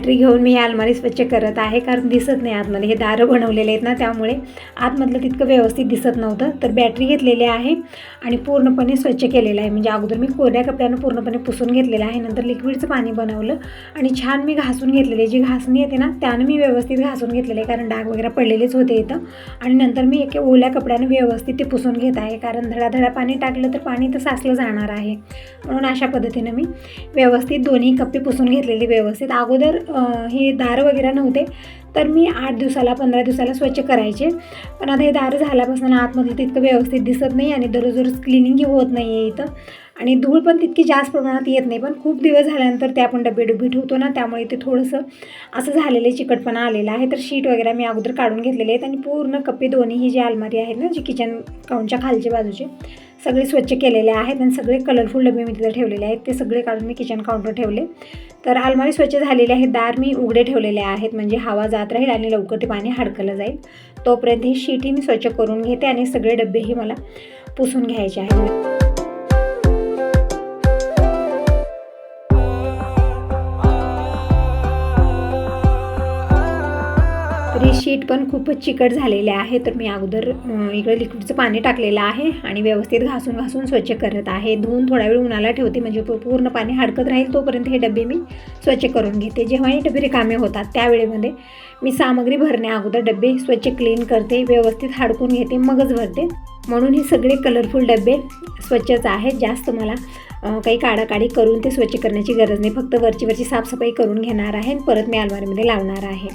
Battery घेऊन मी अलमारी स्वच्छ करत आहे कारण दिसत नाही आतमध्ये. हे दारं बनवलेले आहेत ना त्यामुळे आतमधलं तितकं व्यवस्थित दिसत नव्हतं. तर बॅटरी घेतलेली आहे आणि पूर्णपणे स्वच्छ केलेलं आहे. म्हणजे अगोदर मी कोऱ्या कपड्यानं पूर्णपणे पुसून घेतलेलं आहे नंतर लिक्विडचं पाणी बनवलं आणि छान मी घासून घेतलेले. जी घासणी येते ना त्यानं मी व्यवस्थित घासून घेतलेले आहे कारण डाग वगैरे पडलेलेच होते इथं. आणि नंतर मी एका ओल्या कपड्यानं व्यवस्थित ते पुसून घेत आहे कारण धडाधडा पाणी टाकलं तर पाणी तर साचलं जाणार आहे. म्हणून अशा पद्धतीनं मी व्यवस्थित दोन्ही कप्पे पुसून घेतलेले व्यवस्थित. अगोदर हे दार वगैरे नव्हते. तर मी आठ दिवसाला पंधरा दिवसाला स्वच्छ करायचे. पण आता हे दार झाल्यापासून आतमधलं तितकं व्यवस्थित दिसत नाही आणि दररोज दररोज क्लिनिंगही होत नाही आहे इथं. आणि धूळ पण तितकी जास्त प्रमाणात येत नाही पण खूप दिवस झाल्यानंतर ते आपण डबे डुबे ठेवतो ना त्यामुळे ते थोडंसं असं झालेलं चिकटपणा आलेला आहे. तर शीट वगैरे मी अगोदर काढून घेतलेले आहेत आणि पूर्ण कप्पे दोन्ही ही जी अलमारी आहेत ना जी किचन काउंटच्या खालच्या बाजूचे सगळे स्वच्छ केलेले आहेत आणि सगळे कलरफुल डबे मी तिथे ठेवलेले आहेत. ते सगळे काढून मी किचन काउंटर ठेवले. तर अलमारी स्वच्छ झालेली आहे. दार मी उघडे ठेवलेले आहेत. म्हणजे हवा जात राहील आणि लवकर ते पाणी हडकलं जाईल. तोपर्यंत ही शीटही मी स्वच्छ करून घेते आणि सगळे डबेही मला पुसून घ्यायचे आहेत. तर शीट पण खूपच चिकट झालेली आहे. तर मी अगोदर इकडे लिक्विडचं पाणी टाकलेलं आहे आणि व्यवस्थित घासून घासून स्वच्छ करत आहे. धुवून थोडा वेळ उन्हाला ठेवते म्हणजे पूर्ण पाणी हडकत राहील तोपर्यंत हे डबे मी स्वच्छ करून घेते. जेव्हा हे डबे रिकामे होतात त्यावेळेमध्ये मी सामग्री भरण्या अगोदर डबे स्वच्छ क्लीन करते व्यवस्थित हाडकून घेते मगच भरते. म्हणून हे सगळे कलरफुल डबे स्वच्छच आहेत. जास्त मला काही काढाकाढी करून ते स्वच्छ करण्याची गरज नाही. फक्त वरची वरची साफसफाई करून घेणार आहे आणि परत मी अलमारीमध्ये लावणार आहे.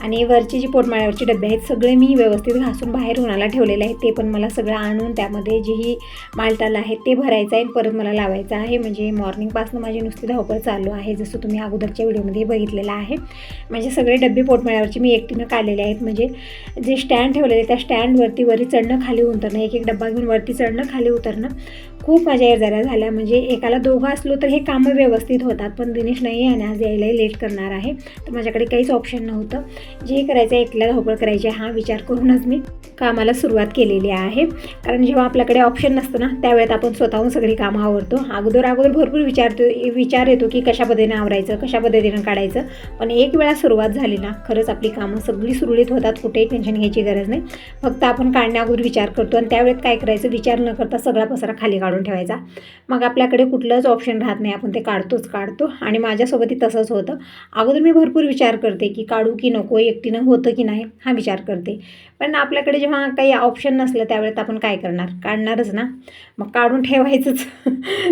आणि वरचे जे पोटमाळ्यावरचे डबे आहेत सगळे मी व्यवस्थित घासून बाहेर उन्हाला ठेवलेले आहेत. ते पण मला सगळं आणून त्यामध्ये जेही मालताला आहे ते भरायचं आहे परत मला लावायचं आहे. म्हणजे मॉर्निंगपासून माझी नुसती धावपळ चालू आहे जसं तुम्ही अगोदरच्या व्हिडिओमध्ये बघितलेलं आहे. म्हणजे सगळे डबे पोटमाळ्यावरचे मी एकटीनं काढलेले आहेत. म्हणजे जे स्टँड ठेवलेले त्या स्टँडवरती वरी चढणं खाली उतरणं एक एक डब्बा घेऊन वरती चढणं खाली उतरणं खूप माझ्या येजाऱ्या झाल्या. म्हणजे एकाला दोघं असलो तर हे कामं व्यवस्थित होतात. पण दिनेश नाही आहे आणि आज यायलाही लेट करणार आहे. तर माझ्याकडे काहीच ऑप्शन नव्हतं. जे करायचं आहे एकल्या धावपळ करायची आहे हा विचार करूनच मी कामाला सुरुवात केलेली आहे. कारण जेव्हा आपल्याकडे ऑप्शन नसतं ना त्यावेळेत आपण स्वतःहून सगळी कामं आवडतो अगोदर अगोदर भरपूर विचारतो विचार येतो की कशा पद्धतीने आवरायचं कशा पद्धतीनं काढायचं. पण एक वेळा सुरुवात झाली ना खरंच आपली कामं सगळी सुरळीत होतात कुठेही टेन्शन घ्यायची गरज नाही. फक्त आपण काढण्या अगोदर विचार करतो आणि त्यावेळेत काय करायचं विचार न करता सगळा पसरा खाली काढून ठेवायचा. मग आपल्याकडे कुठलंच ऑप्शन राहत नाही आपण ते काढतोच काढतो. आणि माझ्यासोबतही तसंच होतं. अगोदर मी भरपूर विचार करते की काढू की नको एकटीनं होतं की नाही हा विचार करते. पण आपल्याकडे जेव्हा काही ऑप्शन नसलं त्यावेळेत आपण काय करणार? काढणारच ना. मग काढून ठेवायचंच.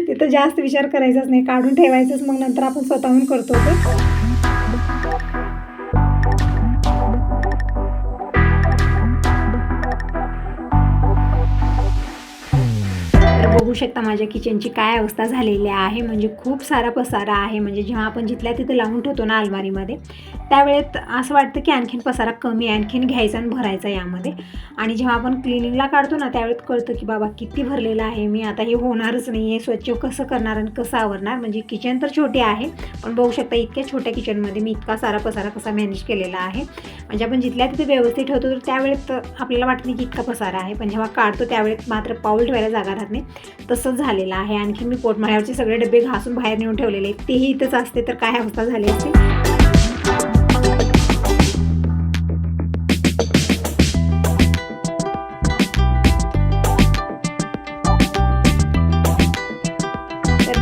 तिथं जास्त विचार करायचाच नाही. काढून ठेवायचंच मग नंतर आपण स्वतःहून करतो ते. बघू शकता माझ्या किचनची काय अवस्था झालेली आहे. म्हणजे खूप सारा पसारा आहे. म्हणजे जेव्हा आपण जिथल्या तिथं लावून ठेवतो ना अलमारीमध्ये त्यावेळेत असं वाटतं की आणखीन पसारा कमी आणखीन घ्यायचा आणि भरायचा यामध्ये. आणि जेव्हा आपण क्लिनिंगला काढतो ना त्यावेळेत कळतं की बाबा किती भरलेलं आहे. मी आता हे होणारच नाही आहे स्वच्छ कसं करणार आणि कसं आवरणार? म्हणजे किचन तर छोटे आहे पण बघू शकता इतक्या छोट्या किचनमध्ये मी इतका सारा पसारा कसा मॅनेज केलेला आहे. म्हणजे आपण जिथल्या तिथे व्यवस्थित ठेवतो तर त्यावेळेत आपल्याला वाटत नाही की इतका पसारा आहे. पण जेव्हा काढतो त्यावेळेत मात्र पाऊल ठेवायला जागा राहत नाही. तसंच झालेलं आहे. आणखी मी पोटमाळ्यावरचे सगळे डबे घासून बाहेर नेऊन ठेवलेले आहेत. तेही इथंच असते तर काय अवस्था झाली असते?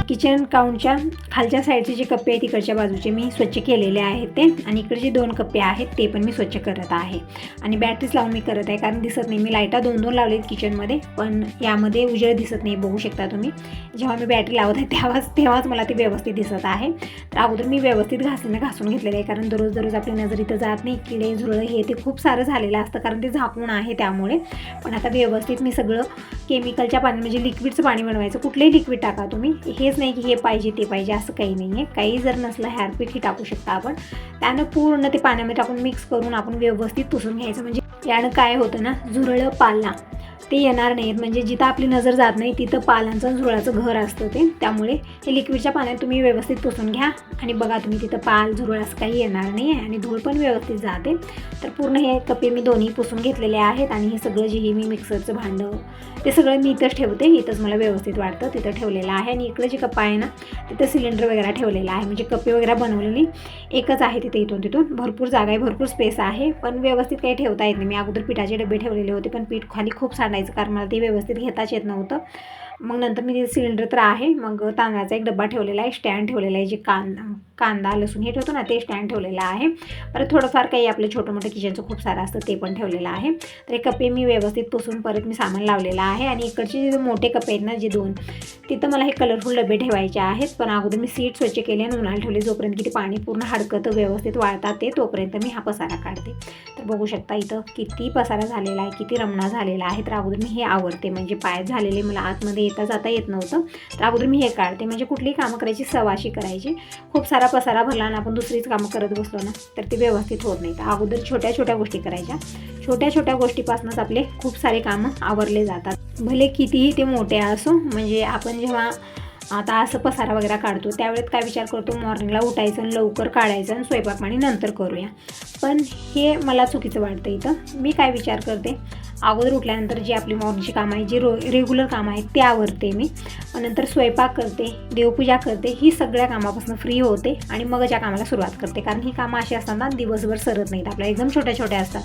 किचन काउंटच्या खालच्या साईडचे जे कप्पे आहेत तिकडच्या बाजूचे मी स्वच्छ केलेले आहेत ते. आणि इकडे जे दोन कप्पे आहेत ते पण मी स्वच्छ करत आहे. आणि बॅटरीच लावून मी करत आहे कारण दिसत नाही. मी लाईटा दोन दोन लावलेत किचनमध्ये पण यामध्ये उजेड दिसत नाही बघू शकता तुम्ही. जेव्हा मी बॅटरी लावत आहे तेव्हाच तेव्हाच मला ते व्यवस्थित दिसत आहे. तर अगोदर मी व्यवस्थित घासून घासून घेतलेलं आहे कारण दररोज दररोज आपली नजर इथं जात नाही. किडे झुरळ हे ते खूप सारं झालेलं असतं कारण ते झाकून आहे त्यामुळे. पण आता व्यवस्थित मी सगळं केमिकलच्या पाणी म्हणजे लिक्विडचं पाणी बनवायचं. कुठलंही लिक्विड टाका तुम्ही. हेच नाही की हे पाहिजे ते पाहिजे असं काही नाही आहे काही जर नसलं हॅरपिक ही टाकू शकता आपण. त्यानं पूर्ण ते पाण्यामध्ये टाकून मिक्स करून आपण व्यवस्थित पुसून घ्यायचं. म्हणजे यानं काय होतं ना झुरळं पाला. ते येणार नाहीत. म्हणजे जिथं आपली नजर जात नाही तिथं पालांचं झुरळाचं घर असतं ते. त्यामुळे हे लिक्विडच्या पाण्यात तुम्ही व्यवस्थित पुसून घ्या. आणि बघा तुम्ही तिथं पाल झुरळ असं काही येणार नाही आहे आणि धूळ पण व्यवस्थित जाते. तर पूर्ण हे कपे मी दोन्ही पुसून घेतलेले आहेत आणि हे सगळं जे हे मी मिक्सरचं भांडं ते सगळं मी इथंच ठेवते. इथंच मला व्यवस्थित वाटतं. तिथं ठेवलेलं आहे. आणि इकडे जे कप आहे ना तिथं सिलेंडर वगैरे ठेवलेला आहे. म्हणजे कपे वगैरे बनवलेली. एकच आहे तिथे इथून तिथून. भरपूर जागा आहे भरपूर स्पेस आहे. पण व्यवस्थित काही ठेवता येत नाही. मी अगोदर पिठाचे डबे ठेवलेले होते पण पीठ खाली खूप सांडायचं कारण मला ते व्यवस्थित घेताच येत नव्हतं. मग नंतर मी सिलेंडर तर आहे. मग तांदळाचा एक डब्बा ठेवलेला आहे स्टँड ठेवलेला आहे जे कान कांदा लसूण हे ठेवतो ना ते स्टँड ठेवलेलं आहे. परत थोडंफार काही आपलं छोटं मोठं किचनचं खूप सारं असतं ते पण ठेवलेलं आहे. तर हे कपे मी व्यवस्थित पुसून परत मी सामान लावलेलं आहे आणि इकडचे जे मोठे कपे आहेत ना जे दोन तिथं मला हे कलरफुल डबे ठेवायचे आहेत. पण अगोदर मी सीट स्वच्छ केले आणि उन्हाला ठेवले जोपर्यंत की ते पाणी पूर्ण हडकतं व्यवस्थित वाळतात ते तोपर्यंत मी हा पसारा काढते. तर बघू शकता इथं किती पसारा झालेला आहे किती रमणा झालेला आहे. तर अगोदर मी हे आवडते म्हणजे पाय झालेले मला आतमध्ये येता जाता येत नव्हतं. तर अगोदर मी हे काढते म्हणजे कुठलीही कामं करायची सवाशी करायची. खूप सारा पसारा भरला आणि आपण दुसरीच कामं करत बसलो ना तर ते व्यवस्थित होत नाही. तर अगोदर छोट्या छोट्या गोष्टी करायच्या. छोट्या छोट्या गोष्टीपासूनच आपले खूप सारे कामं आवरले जातात. भले कितीही ते मोठे असो म्हणजे आपण जेव्हा आता असं पसारा वगैरे काढतो त्यावेळेत काय विचार करतो मॉर्निंगला उठायचं आणि लवकर काढायचं आणि स्वयंपाक पाणी नंतर करूया. पण हे मला चुकीचं वाटतं इथं. मी काय विचार करते अगोदर उठल्यानंतर जी आपली मॉर्निंगची कामं आहे जी रो रेग्युलर कामं आहेत ते आवरते मी. नंतर स्वयंपाक करते देवपूजा करते ही सगळ्या कामापासून फ्री होते आणि मग या कामाला सुरुवात करते. कारण ही कामं अशी असतात ना दिवसभर सरत नाहीत आपल्या. एकदम छोट्या छोट्या असतात.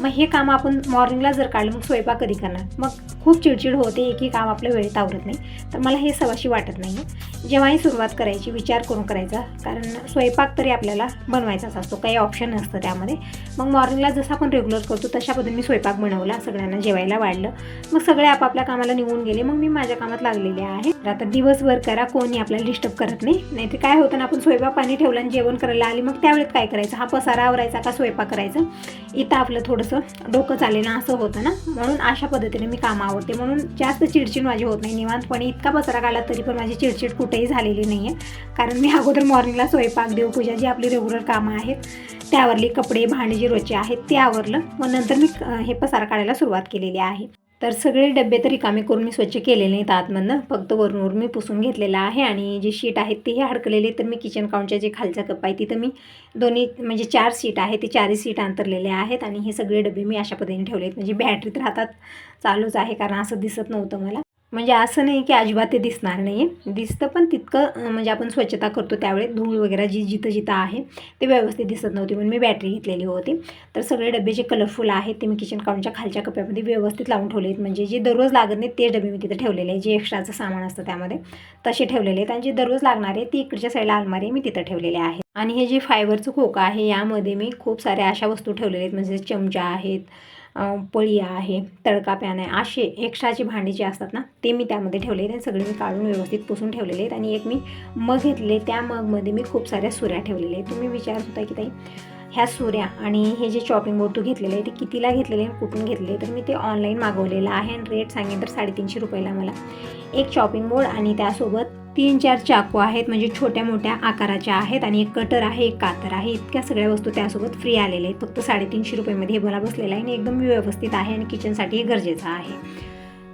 मग हे काम आपण मॉर्निंगला जर काढलं मग स्वयंपाक कधी करणार? मग खूप चिडचिड होते एकही काम आपल्या वेळेत आवरत नाही. तर मला हे सवाशी वाटत नाही आहे जेव्हाही सुरुवात करायची विचार करून करायचा. कारण स्वयंपाक तरी आपल्याला बनवायचाच असतो. काही ऑप्शन नसतं त्यामध्ये. मग मॉर्निंगला जसं आपण रेग्युलर करतो तशा पद्धतीने मी स्वयंपाक बनवला. सगळ्यांना जेवायला वाढलं. मग सगळे आपापल्या कामाला निघून गेले. मग मी माझ्या कामात लागलेले आहे. तर आता दिवसभर करा. कोणी आपल्याला डिस्टर्ब करत नाही. नाहीतर काय होतं ना आपण स्वयंपाक पाणी ठेवलं आणि जेवण करायला आली. मग त्यावेळेत काय करायचं? हा पसारा आवरायचा का स्वयंपाक करायचा? इथं आपलं थोडंसं डोकं चालेल ना असं होतं ना. म्हणून अशा पद्धतीने मी कामं आवडते. म्हणून जास्त चिडचिड माझी होत नाही. निवांतपणे इतका पसारा काढला तरी पण माझी चिडचिड कुठेही झालेली नाही आहे कारण मी अगोदर मॉर्निंगला स्वयंपाक देवपूजा जी आपली रेग्युलर कामं आहेत त्यावरली कपडे भांडे जे रोजचे आहेत ते आवरलं. मग नंतर मी हे पसार काढायला सुरुवात केलेली आहे. तर सगळे डबे तर रिकामे करून मी स्वच्छ केलेले नाहीत आतमधनं. फक्त वरून वरून मी पुसून घेतलेलं आहे आणि जे शीट आहेत तेही अडकलेले तर मी किचन काउंटच्या जे खालचा कप आहे तिथं मी दोन्ही म्हणजे चार सीट आहे ते चारही सीट अंतरलेले आहेत. आणि हे सगळे डबे मी अशा पद्धतीने ठेवले आहेत म्हणजे बॅटरी तर हातात चालूच आहे कारण असं दिसत नव्हतं मला. म्हणजे असं नाही की अजिबात ते दिसणार नाही आहे दिसतं पण तितकं म्हणजे आपण स्वच्छता करतो त्यावेळी धूळ वगैरे जी जिथं जिथं आहे ते व्यवस्थित दिसत नव्हती. म्हणून मी बॅटरी घेतलेली होती. तर सगळे डबे जे कलरफुल आहेत ते मी किचन काउंटच्या खालच्या कप्प्यामध्ये व्यवस्थित लावून ठेवले आहेत. म्हणजे जे दररोज लागत नाही ते डबे मी तिथे ठेवलेले आहे जे एक्स्ट्राचं सामान असतं त्यामध्ये तसे ठेवलेले आहेत. आणि जे दररोज लागणार आहे ती इकडच्या साईडला अलमारी मी तिथं ठेवलेले आहे आणि हे जे फायबरचं खोका आहे यामध्ये मी खूप साऱ्या अशा वस्तू ठेवलेल्या आहेत. म्हणजे चमचा आहेत पळी आहे तडका पॅन आहे असे एक्स्ट्राची भांडे जे असतात ना ते मी त्यामध्ये ठेवले आहेत आणि सगळे मी काढून व्यवस्थित पुसून ठेवलेले आहेत आणि एक मी मग घेतले त्या मगमध्ये मी खूप साऱ्या सुऱ्या ठेवलेल्या आहेत. तुम्ही विचारत होता की ताई ह्या सुऱ्या आणि हे जे चॉपिंग बोर्ड तू घेतलेलं आहे ते कितीला घेतलेले आहे कुठून घेतले तर मी ते ऑनलाईन मागवलेलं आहे आणि रेट सांगेन तर साडेतीनशे रुपयाला मला एक चॉपिंग बोर्ड आणि त्यासोबत तीन चार चाकू आहेत म्हणजे छोट्या मोठ्या आकाराच्या आहेत आणि एक कटर आहे एक कातर आहे. इतक्या सगळ्या वस्तू त्यासोबत फ्री आलेल्या आहेत. फक्त साडेतीनशे रुपयामध्ये हे मला बसलेलं आहे आणि एकदम व्यवस्थित आहे आणि किचनसाठी हे गरजेचं आहे.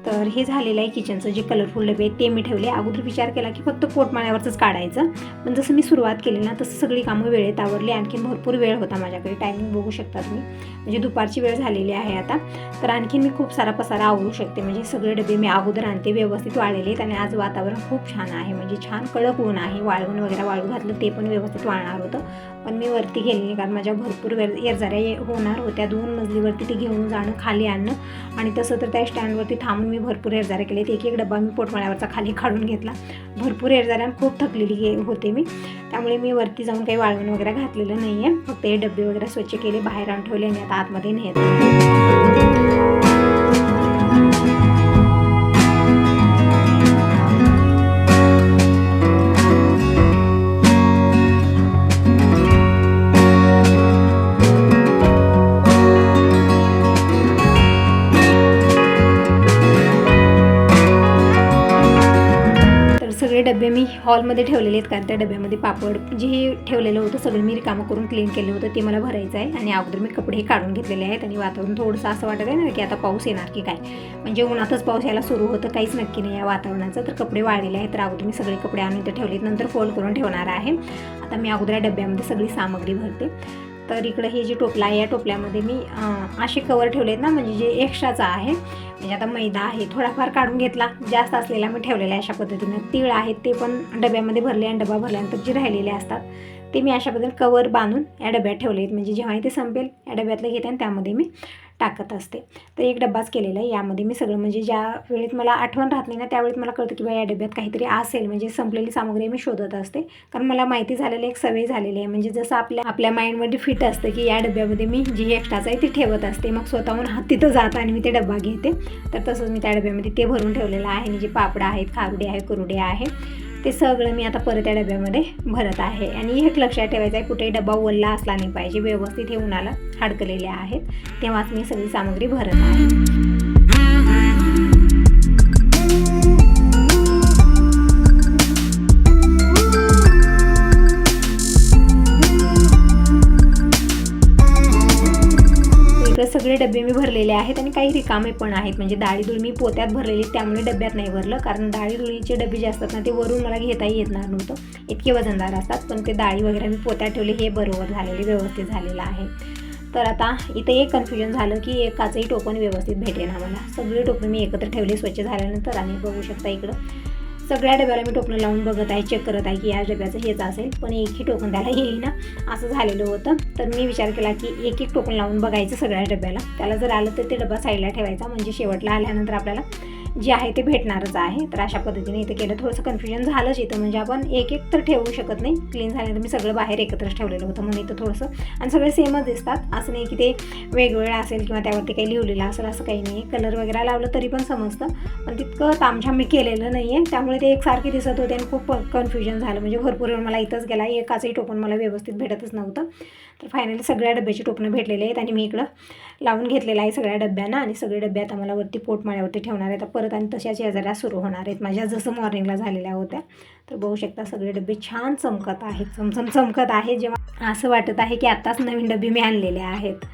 तर हे झालेलं आहे किचनचं जे कलरफुल डबे आहेत ते मी ठेवले. अगोदर विचार केला की फक्त पोटमाळ्यावरच काढायचं. पण जसं मी सुरुवात केली ना तसं सगळी कामं वेळेत आवरली. आणखीन भरपूर वेळ होता माझ्याकडे. टायमिंग बघू शकता तुम्ही. म्हणजे दुपारची वेळ झालेली आहे आता. तर आणखीन मी खूप सारा पसारा आवरू शकते. म्हणजे सगळे डबे मी अगोदर आणते. व्यवस्थित वाळलेले आहेत आणि आज वातावरण खूप छान आहे. म्हणजे छान कडक ऊन आहे. वाळवून वगैरे वाळू घातलं ते पण व्यवस्थित वाळणार होतं. पण मी वरती गेले नाही कारण माझ्या भरपूर वेळ येरझाऱ्या ये- होणार होत्या. दोन मजलीवरती ते घेऊन जाणं खाली आणणं. आणि तसं तर त्या स्टँडवरती थांबून मी भरपूर एरझाऱ्या केले एक एक डबा मी पोटमाळ्यावरचा खाली काढून घेतला. भरपूर येजाऱ्या खूप थकलेली गे होते मी. त्यामुळे मी वरती जाऊन काही वाळवण वगैरे घातलेलं नाही आहे फक्त हे डबे वगैरे स्वच्छ केले बाहेर आणून ठेवले आणि आता आतमध्ये नेत हॉलमध्ये ठेवलेले आहेत कारण त्या डब्यामध्ये पापड जे हे ठेवलेलं होतं सगळं मी रिकामं करून क्लीन केलं होतं ते मला भरायचं आहे. आणि अगोदर मी कपडे काढून घेतलेले आहेत आणि वातावरण थोडंसं असं वाटत आहे ना की आता पाऊस येणार की काय. म्हणजे उन्हातच पाऊस यायला सुरू होतं काहीच नक्की नाही या वातावरणाचं. तर कपडे वाळलेले आहेत तर अगोदर मी सगळे कपडे आणून इथं ठेवलेत. नंतर फोल्ड करून ठेवणार आहे. आता मी अगोदर या डब्यामध्ये सगळी सामग्री भरते. तर इकडं हे जे टोपला आहे या टोपल्यामध्ये मी असे कवर ठेवलेत ना म्हणजे जे एक्स्ट्राचा आहे म्हणजे आता मैदा आहे थोडाफार काढून घेतला जास्त असलेला मी ठेवलेला अशा पद्धतीनं. तीळ आहेत ते पण डब्यामध्ये भरले आणि डबा भरल्यानंतर जे राहिलेले असतात ते मी अशा पद्धतीने कवर बांधून या डब्यात ठेवले आहेत म्हणजे जेव्हा ते संपेल या डब्यातलं घेते आणि त्यामध्ये मी टाकत असते. तर एक डब्बाच केलेला आहे. यामध्ये मी सगळं म्हणजे ज्या वेळेत मला आठवण राहत नाही ना त्यावेळेत मला कळतं की बा या डब्यात काहीतरी असेल. म्हणजे संपलेली सामग्री मी शोधत असते. कारण मला माहिती झालेली एक सवय झालेली आहे. म्हणजे जसं आपल्या आपल्या माइंडमध्ये फिट असतं की या डब्यामध्ये मी जी एक्स्ट्राचं आहे ती ठेवत असते. मग स्वतःहून हात तिथं जातं आणि मी ते डब्बा घेते. तर तसंच मी त्या डब्यामध्ये ते भरून ठेवलेलं आहे. म्हणजे आणि जे पापडं आहेत खारुडे आहे कुरुडे आहे ते सगळं मी आता परत त्या डब्यामध्ये भरत आहे. आणि एक लक्षात ठेवायचं आहे कुठेही डबा ओलला असला नाही पाहिजे व्यवस्थित हे उन्हाला हडकलेले आहेत तेव्हाच मी सगळी सामग्री भरत आहे. डबे मी भरलेले आहेत आणि काही रिकामे पण आहेत. म्हणजे डाळी मी पोत्यात भरलेली त्यामुळे डब्यात नाही भरलं. कारण डाळीदुळीचे डबे जे असतात ना ते वरून मला घेताही येणार नव्हतं. इतके वजनदार असतात. पण ते डाळी वगैरे मी पोत्यात ठेवले हे बरोबर झालेले व्यवस्थित झालेलं आहे. तर आता इथं एक कन्फ्युजन झालं की एकाचंही टोपण व्यवस्थित भेटेल आम्हाला सगळे टोपण मी एकत्र ठेवले स्वच्छ झाल्यानंतर आणि बघू शकता इकडं. सगळ्या डब्याला मी टोपणं लावून बघत आहे चेक करत आहे की या डब्याचं हेच असेल. पण एकही टोकन त्याला येईना असं झालेलं होतं. तर मी विचार केला की एक एक टोकन लावून बघायचं सगळ्या डब्याला. त्याला जर आलं तर ते डबा साईडला ठेवायचा. म्हणजे शेवटला आल्यानंतर आपल्याला जे आहे ते भेटणारच आहे. तर अशा पद्धतीने इथं केलं. थोडंसं कन्फ्युजन झालंच इथं. म्हणजे आपण एक एक तर ठेवू शकत नाही. क्लीन झाल्यानंतर मी सगळं बाहेर एकत्रच ठेवलेलं होतं. म्हणून इथं थोडंसं आणि सगळे सेमच दिसतात. असं नाही की ते वेगवेगळं असेल किंवा त्यावरती काही लिहिलेलं असेल असं काही नाही. कलर वगैरे लावलं तरी पण समजतं. पण तितकं तामझाम मी केलेलं नाही आहे त्यामुळे ते एकसारखे दिसत होते आणि खूप कन्फ्युजन झालं. म्हणजे भरपूर वेळ मला इथंच गेला. एकाचंही टोपण मला व्यवस्थित भेटतच नव्हतं. तर फायनली सगळ्या डब्याची टोपणं भेटलेले आहेत आणि मी इकडं लावून घेतलेलं आहे सगळ्या डब्यांना आणि सगळे डबे आता मला वरती पोटमाळ्यावरती ठेवणार आहेत. परत आणि तशाच शेजाऱ्या सुरू होणार आहेत. माझ्या जसं मॉर्निंगला झालेल्या होत्या तर बघू शकता सगळे डबे छान चमकत आहेत. चमचम चमकत आहे जेव्हा असं वाटत आहे की आत्ताच नवीन डबे मी आणलेले आहेत.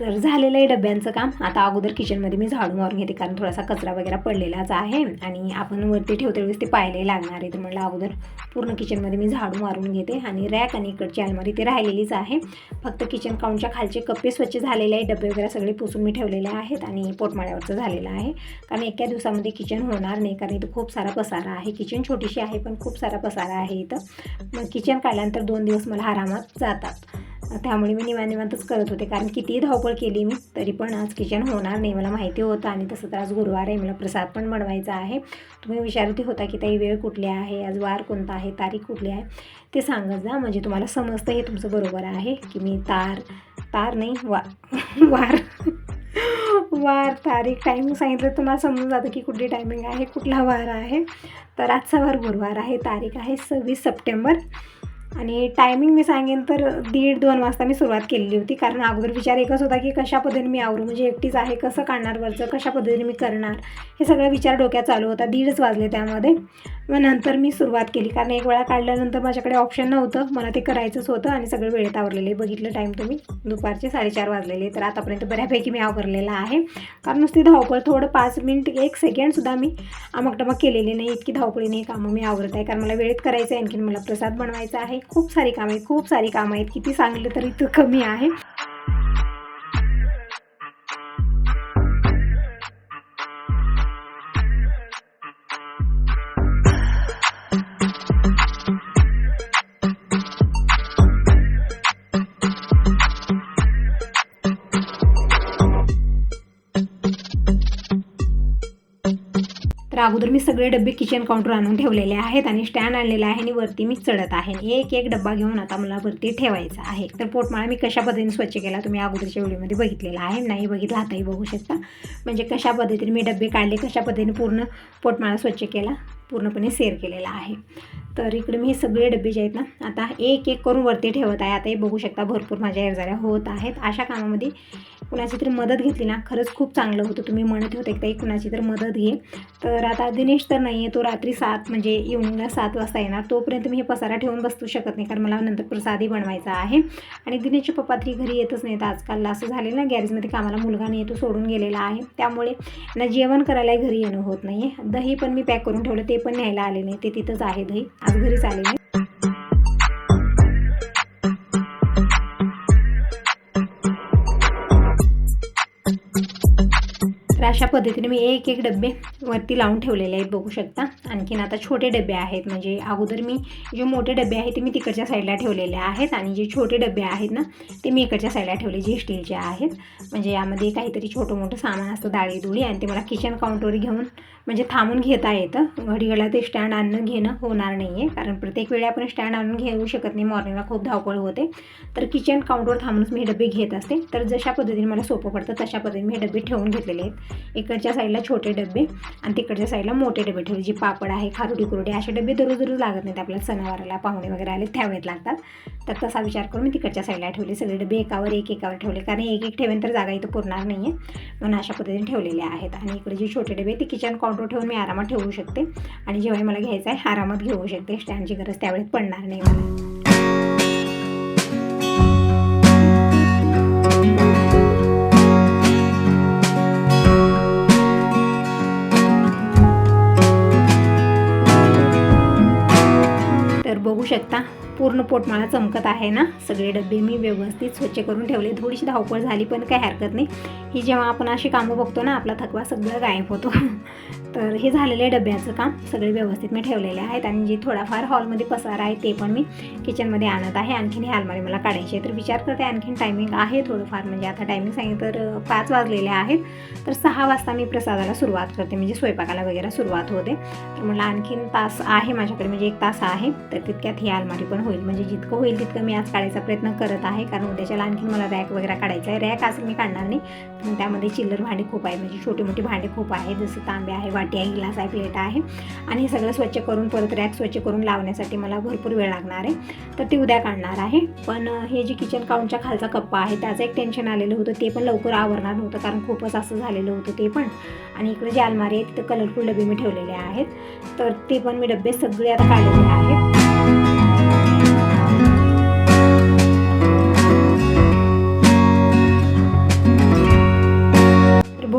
तर झालेलं आहे डब्यांचं काम. आता अगोदर किचनमध्ये मी झाडू मारून घेते कारण थोडासा कचरा वगैरे पडलेलाच आहे आणि आपण वरती ठेवते वेळेस ते पाहिले लागणार आहे तर म्हटलं अगोदर पूर्ण किचनमध्ये मी झाडू मारून घेते आणि रॅक आणि इकडची अलमारी ते राहिलेलीच आहे. फक्त किचन काउंटच्या खालचे कप्पे स्वच्छ झालेले आहे डबे वगैरे सगळे पुसून मी ठेवलेले आहेत आणि पोटमाळ्यावरचं झालेलं आहे. कारण एका दिवसामध्ये किचन होणार नाही कारण इथं खूप सारा पसारा आहे. किचन छोटीशी आहे पण खूप सारा पसारा आहे इथं. मग किचन काढल्यानंतर दोन दिवस मला आरामात जातात. त्यामुळे मी निवांत निवांतच करत होते. कारण कितीही धावपळ केली मी तरी पण आज किचन होणार नाही मला माहिती होतं. आणि तसं तर आज गुरुवार आहे मला प्रसाद पण बनवायचा आहे. तुम्ही विचारते होता की ताई वेळ कुठली आहे? आज वार कोणता आहे? तारीख कुठली आहे? ते सांगत जा. म्हणजे तुम्हाला समजतं हे तुमचं बरोबर आहे की मी तार तार नाही वा वार वार तारीख टायमिंग सांगितलं तुम्हाला समजून जातं की कुठली टायमिंग आहे कुठला वार आहे. तर आजचा वार गुरुवार आहे तारीख आहे सव्वीस सप्टेंबर. आणि टायमिंग मी सांगेन तर दीड दोन वाजता मी सुरुवात केलेली होती. कारण अगोदर विचार एकच होता की कशा पद्धतीने मी आवरू? म्हणजे एकटीच आहे कसं काढणार वरचं? कशा पद्धतीने मी करणार? हे सगळं विचार डोक्यात चालू होता. दीडच वाजले त्यामध्ये. मग नंतर मी सुरुवात केली. कारण एक वेळा काढल्यानंतर माझ्याकडे ऑप्शन नव्हतं. मला ते करायचंच होतं आणि सगळं वेळेत आवरलेले बघितलं टाईम तुम्ही. दुपारचे साडेचार वाजलेले तर आतापर्यंत बऱ्यापैकी मी आवरलेला आहे. कारण नुसती धावपळ थोडं पाच मिनिट एक सेकंडसुद्धा मी अमकटमक केलेली नाही. इतकी धावपळी नाही कामं मी आवरत आहे. कारण मला वेळेत करायचं आहे. आणखीन मला प्रसाद बनवायचा आहे. खूप सारी कामं आहेत खूप सारी कामं आहेत. किती सांगले तरी तू कमी आहे. तर अगोदर मी सगळे डबे किचन काउंटर आणून ठेवलेले आहेत आणि स्टँड आणलेला आहे आणि वरती मी चढत आहे. एक एक डब्बा घेऊन आता मला वरती ठेवायचा आहे. तर पोटमाळा मी कशा पद्धतीने स्वच्छ केला तुम्ही अगोदरच्या व्हिडिओमध्ये बघितलेला आहे. नाही बघितला आताही बघू शकता. म्हणजे कशा पद्धतीने मी डबे काढले कशा पद्धतीने पूर्ण पोटमाळा स्वच्छ केला पूर्णपणे सेर केलेला आहे. तर इकडे मी हे सगळे डबे जे आहेत ना आता एक एक करून वरती ठेवत आहे. आता हे बघू शकता भरपूर माझ्या एरजाऱ्या होत आहेत. अशा कामामध्ये कुणाची तरी मदत घेतली ना खरंच खूप चांगलं होतं. तुम्ही म्हणत होते की कुणाची तर मदत घे. तर आता दिनेश तर नाही आहे तो रात्री सात म्हणजे इव्हनिंगला सात वाजता येणार. तोपर्यंत मी हे पसारा ठेवून बसू शकत नाही कारण मला नंतर प्रसादही बनवायचा आहे. आणि दिनेशचे पप्पा तरी घरी येतच नाहीत आजकाल असं झालेलं ना गॅरेजमध्ये कामाला मुलगा नाही तो सोडून गेलेला आहे. त्यामुळे ना जेवण करायलाही घरी येणं होत नाही आहे दही पण मी पॅक करून ठेवलं ते पण न्यायला आले नाही. ते तिथंच आहे दही. आज घरीच आले नाही. अशा पद्धतीने मी एक एक डबे वरती लावून ठेवलेले आहेत बघू शकता. आणखीन आता छोटे डबे आहेत म्हणजे अगोदर मी जे मोठे डबे आहेत ते मी तिकडच्या साईडला ठेवलेले आहेत आणि जे छोटे डबे आहेत ना ते मी इकडच्या साईडला ठेवले जे स्टीलचे आहेत. म्हणजे यामध्ये काहीतरी छोटं मोठं सामान असतं डाळी दुळी आणि ते मला किचन काउंटरवर घेऊन म्हणजे थांबून घेता येतं. घडीला ते स्टँड आणणं घेणं होणार नाही आहे कारण प्रत्येक वेळी आपण स्टँड आणून घेऊ शकत नाही. मॉर्निंगला खूप धावपळ होते. तर किचन काउंटरवर थांबूनच मी हे डबे घेत असते. तर जशा पद्धतीने मला सोपं पडतं तशा पद्धतीने मी हे डबे ठेवून घेतलेले आहेत. इकडच्या साईडला छोटे डबे आणि तिकडच्या साईडला मोठे डबे ठेवले. जे पापड आहे खारुडी कुरडी असे डबे दररोज दररोज लागत नाहीत. आपल्याला सणावाराला पाहुणे वगैरे आले त्यावेळेत लागतात. तर तसा विचार करून मी तिकडच्या साईडला ठेवले. सगळे डबे एकावर एक एकावर ठेवले. कारण एक एक ठेवेन तर जागा इथं पुरणार नाही आहे म्हणून अशा पद्धतीने ठेवलेले आहेत. आणि इकडे जे छोटे डबे ते किचन ऑटो ठेवून मी आरामात ठेवू शकते. आणि जेवढे मला घ्यायचं आहे आरामात घेऊ शकते. स्टँडची गरज त्यावेळेस पडणार नाही मला. तर बघू शकता पूर्ण पोट मला चमकत आहे ना. सगळे डबे मी व्यवस्थित स्वच्छ करून ठेवले. थोडीशी धावपळ झाली पण काही हरकत नाही. ही जेव्हा आपण अशी कामं बघतो ना आपला थकवा सगळं गायब होतो. तर हे झालेलं डब्याचं काम. सगळे व्यवस्थित मी ठेवलेले आहेत आणि जे थोडाफार हॉलमध्ये पसार आहे ते पण मी किचनमध्ये आणत आहे. आणखीन हे अलमारी मला काढायची आहे. तर विचार करते आणखीन टायमिंग आहे थोडंफार. म्हणजे आता टायमिंग सांगितलं तर पाच वाजलेले आहेत. तर सहा वाजता मी प्रसादाला सुरुवात करते. म्हणजे स्वयंपाकाला वगैरे सुरुवात होते. तर मला आणखीन तास आहे माझ्याकडे. म्हणजे एक तास आहे. तर तितक्यात ही अलमारी पण होईल. म्हणजे जितकं होईल तितकं मी आज काढायचा प्रयत्न करत आहे. कारण उद्याच्याला आणखीन मला रॅक वगैरे काढायचा आहे. रॅक असं मी काढणार नाही. पण त्यामध्ये चिल्लर भांडी खूप आहे. म्हणजे छोटी मोठी भांडी खूप आहे. जसं तांबे आहे वाटी आहे ग्लास आहे प्लेट आहे. आणि हे सगळं स्वच्छ करून परत रॅक स्वच्छ करून लावण्यासाठी मला भरपूर वेळ लागणार आहे. तर ते उद्या काढणार आहे. पण हे जे किचन काउंटच्या खालचा कप्पा आहे त्याचं एक टेन्शन आलेलं होतं. ते पण लवकर आवरणार नव्हतं. कारण खूपच असं झालेलं होतं ते पण. आणि इकडे जे अलमारी आहे तिथं कलरफुल डबे मी ठेवलेले आहेत. तर ते पण मी डबे सगळे आता काढलेले आहेत.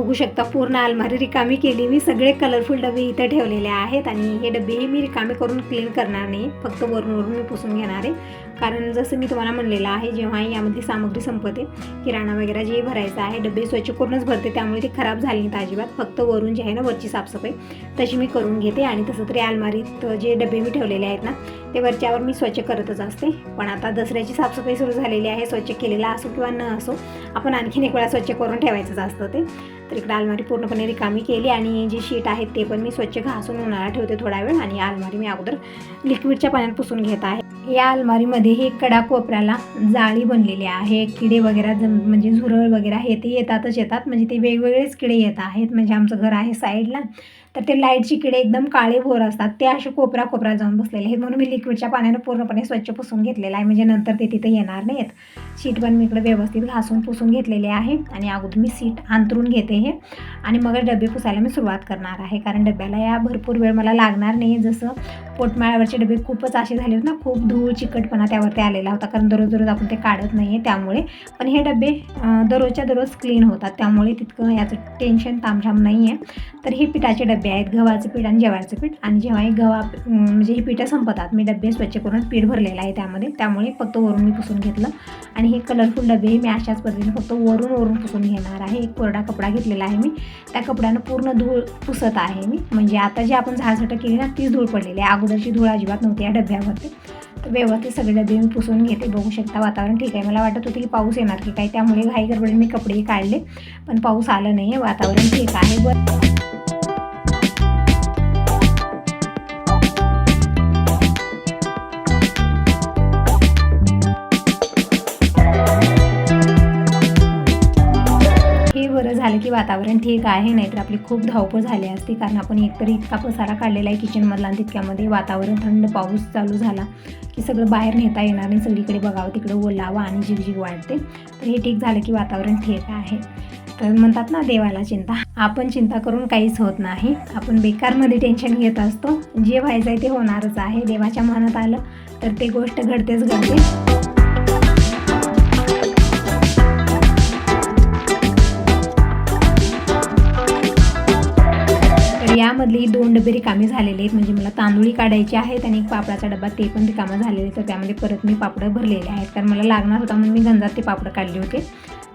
बघू शकता पूर्ण अलमारी रिकामी केली. मी सगळे कलरफुल डबे इथं ठेवलेले आहेत आणि हे डबेही मी रिकामे करून क्लीन करणार नाही. फक्त वरून वरून मी पुसून घेणार आहे. कारण जसं मी तुम्हाला म्हणलेलं आहे जेव्हा यामध्ये सामग्री संपते किराणा वगैरे जे भरायचं आहे डबे स्वच्छ करूनच भरते त्यामुळे ते खराब झाले नाहीत अजिबात. फक्त वरून जे आहे ना वरची साफसफाई तशी मी करून घेते. आणि तसं तरी अलमारीत जे डबे मी ठेवलेले आहेत ना ते वरच्यावर मी स्वच्छ करतच असते. पण आता दसऱ्याची साफसफाई सुरू झालेली आहे. स्वच्छ केलेला असो किंवा न असो आपण आणखीन एक वेळा स्वच्छ करून ठेवायचंच असतं ते. तर इकडे अलमारी पूर्णपणे रिकामी केली आणि जे शीट आहेत ते पण मी स्वच्छ घासून उन्हाळा ठेवते थोडा वेळ आणि अलमारी मी अगोदर लिक्विडच्या पाण्यात पुसून घेत आहे. या अलमारीमध्ये हे कडा कोपऱ्याला जाळी बनलेली आहे. किडे वगैरे जम म्हणजे झुरळ वगैरे हे ते येतातच येतात. म्हणजे ते वेगवेगळेच किडे येत आहेत. म्हणजे आमचं घर आहे साईडला. तर ते लाईटची किडे एकदम काळे भोर असतात. ते असे कोपरा कोपरा जाऊन बसलेले आहेत. म्हणून मी लिक्विडच्या पाण्यानं पूर्णपणे स्वच्छ पुसून घेतलेलं आहे. म्हणजे नंतर ते तिथे येणार नाहीत. शीट पण मी इकडे व्यवस्थित घासून पुसून घेतलेले आहे. आणि अगोदर मी सीट अंतरून घेते हे. आणि मग डबे पुसायला मी सुरुवात करणार आहे. कारण डब्याला या भरपूर वेळ मला लागणार नाही. जसं पोटमाळ्यावरचे डबे खूपच असे झाले होते ना खूप धूळ चिकटपणा त्यावरती आलेला होता. कारण दररोज दररोज आपण ते काढत नाही आहे त्यामुळे. पण हे डबे दररोजच्या दररोज क्लीन होतात. त्यामुळे तितकं याचं टेन्शन तामझाम नाही आहे तर हे पिठाचे डबे आहेत गव्हाचं पीठ आणि जेवायचं पीठ. आणि जेव्हा हे गव्हा म्हणजे ही पिठं संपतात मी डबे स्वच्छ करून पीठ भरलेलं आहे त्यामध्ये. त्यामुळे फक्त वरून मी पुसून घेतलं. आणि हे कलरफुल डबे मी अशाच पद्धतीने फक्त वरून वरून पुसून घेणार आहे. एक कोरडा कपडा घेतलेला आहे मी. त्या कपड्यानं पूर्ण धूळ पुसत आहे मी. म्हणजे आता जी आपण झाडझट केली ना तीच धूळ पडलेली आहे. अगोदरची धूळ अजिबात नव्हती या डब्यावरती. तर व्यवस्थित सगळे डबे मी पुसून घेते. बघू शकता वातावरण ठीक आहे. मला वाटत होतं की पाऊस येणार की काय. त्यामुळे घाई गडबडीने मी कपडेही काढले. पण पाऊस आला नाही आहे वातावरण ठीक आहे. बरं. की वातावरण ठीक आहे नाहीतर आपली खूप धावपळ झाली असती. कारण आपण एकतर इतका पसारा काढलेला आहे किचनमधला आणि तितक्यामध्ये वातावरण थंड पाऊस चालू झाला की सगळं बाहेर नेता येणार नाही. सगळीकडे बघावं तिकडे ओलावा आणि झिगझिग वाढते. तर हे ठीक झालं की वातावरण ठीक आहे. तर म्हणतात ना देवाला चिंता. आपण चिंता करून काहीच होत नाही. आपण बेकारमध्ये टेन्शन घेत असतो. जे व्हायचं आहे ते होणारच आहे. देवाच्या मनात आलं तर ते गोष्ट घडतेच घडते यामधली दोन डबे रिकामे झालेले आहेत. म्हणजे मला तांदूळी काढायचे आहेत आणि एक पापडाचा डबा ते पण रिकामा झालेले आहेत. तर त्यामध्ये परत मी पापडं भरलेले आहेत. कारण मला लागणार होता म्हणून मी गंजात ते पापडं काढले होते.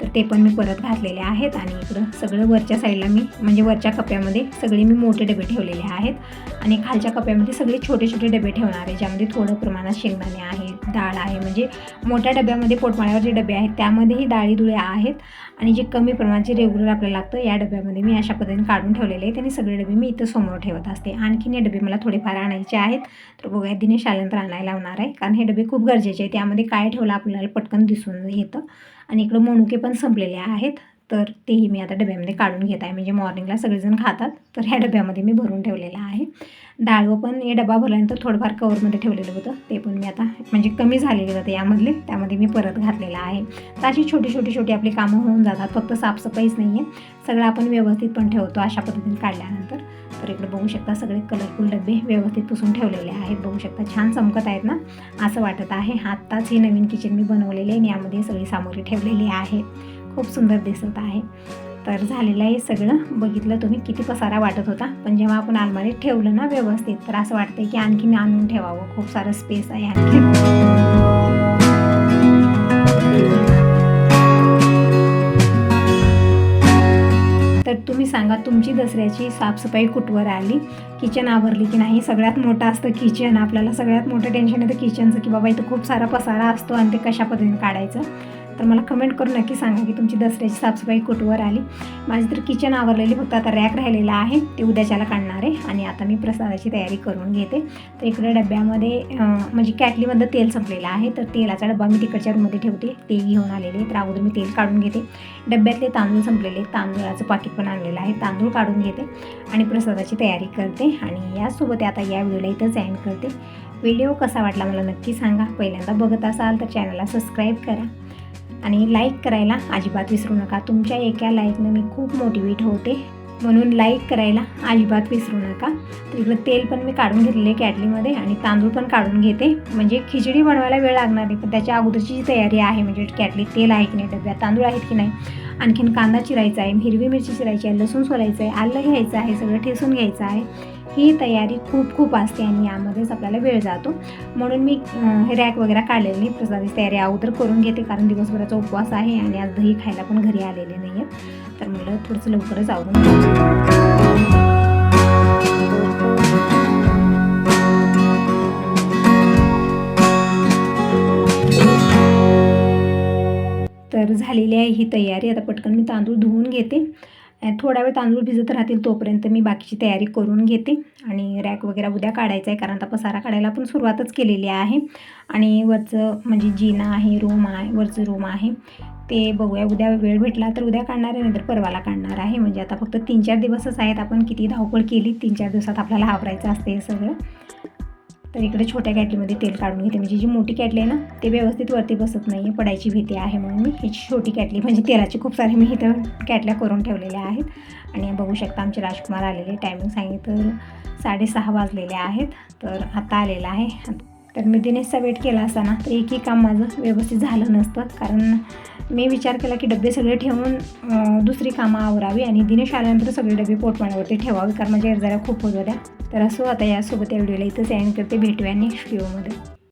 तर ते पण मी परत घातलेले आहेत आणि इकडं सगळं वरच्या साईडला मी म्हणजे वरच्या कप्प्यामध्ये सगळे मी मोठे डबे ठेवलेले आहेत. आणि खालच्या कप्प्यामध्ये सगळे छोटे छोटे डबे ठेवणार आहे ज्यामध्ये थोडं प्रमाणात शेंगदाणे आहे डाळ आहे. म्हणजे मोठ्या डब्यामध्ये पोटमाळ्यावर जे डबे आहेत. त्यामध्येही डाळी धुळे आहेत आणि जे कमी प्रमाणाचे रेग्युलर आपल्याला लागतं या डब्यामध्ये मी अशा पद्धतीने काढून ठेवलेले आहेत आणि सगळे डबे मी इथं समोर ठेवत असते. आणखीन हे डबे मला थोडेफार आणायचे आहेत. तर बघूया दिनेश आल्यानंतर आणायला लावणार आहे. कारण हे डबे खूप गरजेचे आहेत. त्यामध्ये काय ठेवलं आपल्याला पटकन दिसून येतं. आणि इकडं मनुके पण संपलेले आहेत. तर तेही मी आता डब्यामध्ये काढून घेत आहे. म्हणजे मॉर्निंगला सगळेजण खातात तर ह्या डब्यामध्ये मी भरून ठेवलेलं आहे. डाळ पण हे डबा भरल्यानंतर थोडंफार कवरमध्ये ठेवलेलं होतं. ते पण मी आता म्हणजे कमी झालेले होते यामधले त्यामध्ये मी परत घातलेलं आहे. तर अशी छोटी छोटी छोटी आपली कामं होऊन जातात. फक्त साफसफाईच नाही आहे सगळं आपण व्यवस्थित पण ठेवतो अशा पद्धतीने काढल्यानंतर. तर इकडे बघू शकता सगळे कलरफुल डबे व्यवस्थित पुसून ठेवलेले आहेत. बघू शकता छान चमकत आहेत ना? असं वाटत आहे. आत्ताच ही नवीन किचन मी बनवलेली आहे आणि यामध्ये सगळी सामग्री ठेवलेली आहे. खूप सुंदर दिसत आहे. तर झालेलं हे सगळं. बघितलं तुम्ही किती पसारा वाटत होता. पण जेव्हा आपण अलमारीत ठेवलं ना व्यवस्थित तर असं वाटतंय की आणखीन आणून ठेवावं. खूप सारं स्पेस आहे आणखी. तर तुम्ही सांगा तुमची दसऱ्याची साफसफाई कुठवर आली? किचन आवरली की नाही? सगळ्यात मोठं असतं किचन आपल्याला सगळ्यात मोठं टेन्शन येतं किचनचं की बाबा इथं खूप सारा पसारा असतो आणि ते कशा पद्धतीने काढायचं? तर मला कमेंट करून नक्की सांगा की तुमची दसऱ्याची साफसफाई कुठवर आली? माझी तर किचन आवरलेली फक्त आता रॅक राहिलेला आहे. ते उद्याच्याला काढणार आहे आणि आता मी प्रसादाची तयारी करून घेते. तर इकडे डब्यामध्ये म्हणजे कॅटलीमधलं तेल संपलेलं आहे. तर तेलाचा डब्बा मी तिकडच्या रूममध्ये ठेवते. ते घेऊन आलेले तर अगोदर मी तेल काढून घेते. डब्यातले तांदूळ संपलेले तांदूळाचं पाकिट पण आणलेलं आहे. तांदूळ काढून घेते आणि प्रसादाची तयारी करते. आणि यासोबत आता या व्हिडिओला इथंच एंड करते. व्हिडिओ कसा वाटला मला नक्की सांगा. पहिल्यांदा बघत असाल तर चॅनलला सबस्क्राईब करा. आणि लाईक करायला अजिबात विसरू नका. तुमच्या एका लाईकनं मी खूप मोटिवेट होते. म्हणून लाईक करायला अजिबात विसरू नका. तर इकडं तेल पण मी काढून घेतलेले कॅटलीमध्ये आणि तांदूळ पण काढून घेते. म्हणजे खिचडी बनवायला वेळ लागणार नाही पण त्याच्या अगोदरची जी तयारी आहे म्हणजे कॅटलीत तेल आहे की नाही डब्यात तांदूळ आहेत की नाही आणखीन कांदा चिरायचा आहे हिरवी मिरची चिरायची आहे लसूण सोलायचं आहे आलं घ्यायचं आहे सगळं ठेसून घ्यायचं आहे. ही तयारी खूप खूप असते आणि यामध्येच आपल्याला वेळ जातो. म्हणून मी हे रॅक वगैरे काढलेले नाही प्रसादाची तयारी अगोदर करून घेते कारण दिवसभराचा उपवास आहे आणि आज दही खायला पण घरी आलेले नाही आहेत तर मला थोडंसं लवकरच आवडून तर झालेली आहे ही तयारी. आता पटकन मी तांदूळ धुवून घेते. थोडा वेळ तांदूळ भिजत राहतील तोपर्यंत मी बाकीची तयारी करून घेते आणि रॅक वगैरे उद्या काढायचा आहे कारण आता पसारा काढायला आपण सुरुवातच केलेली आहे. आणि वरचं म्हणजे जिना आहे रूम आहे वरचं रूम आहे ते बघूया. उद्या वेळ भेटला तर उद्या काढणार आहे नाहीतर परवाला काढणार आहे. म्हणजे आता फक्त तीन चार दिवसच आहेत. आपण किती धावपळ केली तीन चार दिवसात आपल्याला आवरायचं असते हे सगळं. तर इकडे छोट्या कॅटलीमध्ये तेल काढून घेते. म्हणजे जी मोठी कॅटली आहे ना ते व्यवस्थित वरती बसत नाही आहे पडायची भीती आहे म्हणून मी ही छोटी कॅटली म्हणजे तेलाची खूप सारे मी इथं कॅटल्या करून ठेवलेल्या आहेत. आणि बघू शकता आमचे राजकुमार आलेले टायमिंग सांगितलं साडेसहा वाजलेले आहेत. तर आता आलेला आहे. तर मी दिनेशचा वेट केला असताना तर एकही काम माझं व्यवस्थित झालं नसतं. कारण मी विचार केला की डबे सगळे ठेवून दुसरी कामं आवरावी आणि दिनेश आल्यानंतर सगळे डबे पोटमाळ्यावरती ठेवावे कारण माझ्या जरा खूप होत होत्या. तर असो आता यासोबत या व्हिडिओला इथंच एंड करते. भेटूया नेक्स्ट व्हिडिओमध्ये